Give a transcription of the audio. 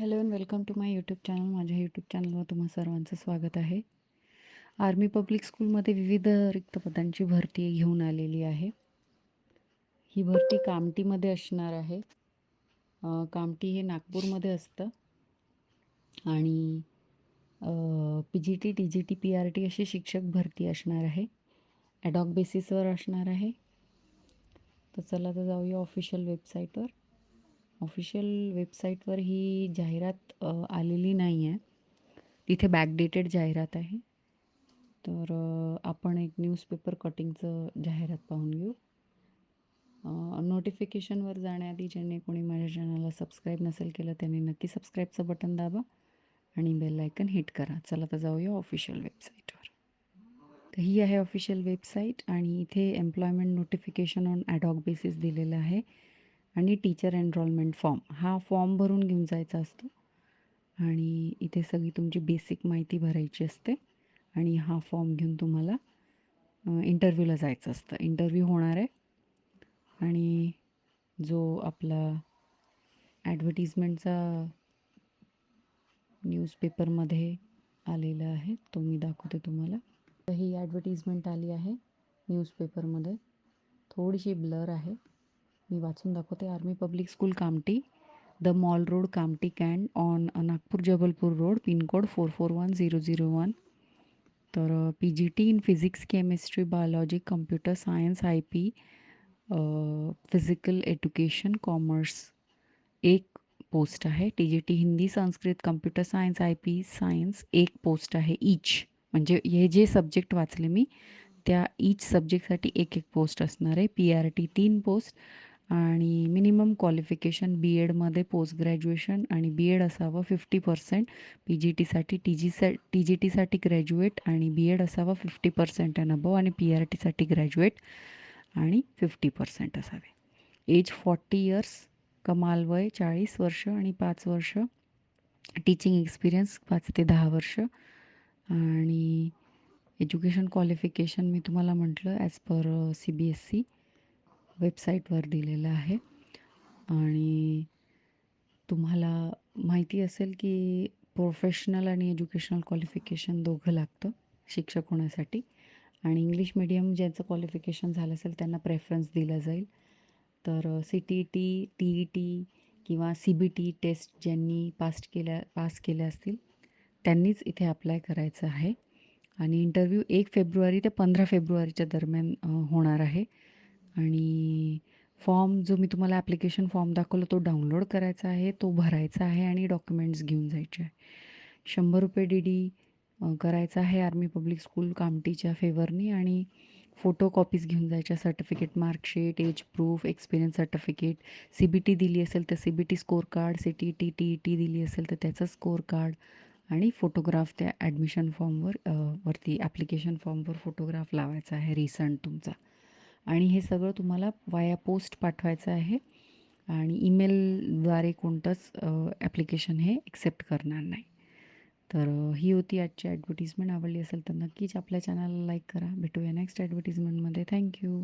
Hello and welcome to my YouTube channel. माझ्या YouTube चॅनलवर तुम्हा सर्वांचं स्वागत आहे. आर्मी पब्लिक स्कूलमध्ये विविध रिक्त पदांची भरती घेऊन आलेली आहे. ही भरती कामटीमध्ये असणार आहे. कामटी हे नागपूरमध्ये असतं. आणि P G T T G T P R T अशी शिक्षक भरती असणार आहे. ॲडॉक बेसिसवर असणार आहे. तर चला तर जाऊया ऑफिशियल वेबसाईटवर ऑफिशियल वेबसाईटवर ही जाहिरात आलेली नाही आहे तिथे बॅकडेटेड जाहिरात आहे. तर आपण एक न्यूजपेपर कटिंगचं जाहिरात पाहून घेऊ. नोटिफिकेशनवर जाण्याआधी ज्याने कोणी माझ्या चॅनलला सबस्क्राईब नसेल केलं त्यांनी नक्की सबस्क्राईबचं बटन दाबा आणि बेल आयकन हिट करा. चला तर जाऊया ऑफिशियल वेबसाईटवर तर ही आहे ऑफिशियल वेबसाईट आणि इथे employment notification on ad hoc basis दिलेलं आहे. आणि टीचर एनरोलमेंट फॉर्म हा फॉर्म भरून घेऊन जायचा असतो. आणि इथे सगळी तुमची बेसिक माहिती भरायची असते. आणि हा फॉर्म घेऊन तुम्हाला इंटरव्ह्यूला जायचं असतं. इंटरव्ह्यू होणार आहे. आणि जो आपला ॲडव्हर्टिजमेंटचा न्यूजपेपरमध्ये आलेला आहे तो मी दाखवते तुम्हाला. तर ही ॲडव्हर्टिजमेंट आली आहे न्यूजपेपरमध्ये थोडीशी ब्लर आहे. मी वाचून दाखवते army public school Kamptee the mall road Kamptee kind on Nagpur Jabalpur road pin code four four one zero zero one. तर P G T in physics chemistry biology computer science I P physical education commerce एक post आहे. T G T Hindi, Sanskrit computer science I P science एक post आहे. Each म्हणजे हे जे subject वाचले मी, त्या ईच सब्जेक्टसाठी एक एक पोस्ट असणार आहे. पी आर टी तीन पोस्ट आणि मिनिमम क्वालिफिकेशन बी एडमध्ये पोस्ट ग्रॅज्युएशन आणि बी एड असावं फिफ्टी पर्सेंट पी जी टीसाठी टी जी सा टी जी टीसाठी ग्रॅज्युएट आणि बी एड असावं फिफ्टी पर्सेंट अँड अबव आणि पी आर टीसाठी ग्रॅज्युएट आणि फिफ्टी पर्सेंट असावे. एज फॉर्टी इयर्स कमाल वय चाळीस वर्ष आणि पाच वर्ष. टीचिंग एक्सपिरियन्स पाच ते दहा वर्ष. आणि एज्युकेशन क्वालिफिकेशन मी तुम्हाला म्हटलं as per C B S C वेबसाईटवर दिलेलं आहे. आणि तुम्हाला माहिती असेल की प्रोफेशनल आणि एज्युकेशनल क्वालिफिकेशन दोघं लागतं शिक्षक होण्यासाठी. आणि इंग्लिश मिडियम ज्यांचं क्वालिफिकेशन झालं असेल त्यांना प्रेफरन्स दिला जाईल. तर C T T T E T किंवा सी बी टी टेस्ट ज्यांनी पास केल्या पास केल्या असतील त्यांनीच इथे अप्लाय करायचं आहे. आणि इंटरव्ह्यू एक फेब्रुवारी ते पंधरा फेब्रुवारीच्या दरम्यान होणार आहे. आणि फॉर्म जो मी तुम्हाला ॲप्लिकेशन फॉर्म दाखवला तो डाउनलोड करायचा आहे तो भरायचा आहे आणि डॉक्युमेंट्स घेऊन जायचे आहे. शंभर रुपये डी डी करायचा आहे आर्मी पब्लिक स्कूल कामटीच्या फेवरनी आणि फोटो कॉपीज घेऊन जायच्या certificate marksheet age proof experience certificate C B T दिली असेल तर C B T score card C T T T E T दिली असेल तर त्याचं स्कोअर कार्ड आणि फोटोग्राफ त्या ॲडमिशन फॉर्मवर वरती ॲप्लिकेशन फॉर्मवर फोटोग्राफ लावायचा आहे रिसंट तुमचा. आणि हे सगळं तुम्हाला वाया पोस्ट पाठवायचं आहे. आणि ईमेलद्वारे कोणतंच ॲप्लिकेशन हे एक्सेप्ट करणार नाही. तर ही होती आजची ॲडव्हर्टिजमेंट आवडली असेल तर नक्कीच आपल्या चॅनलला लाईक करा. भेटूया नेक्स्ट ॲडव्हर्टिजमेंटमध्ये थँक्यू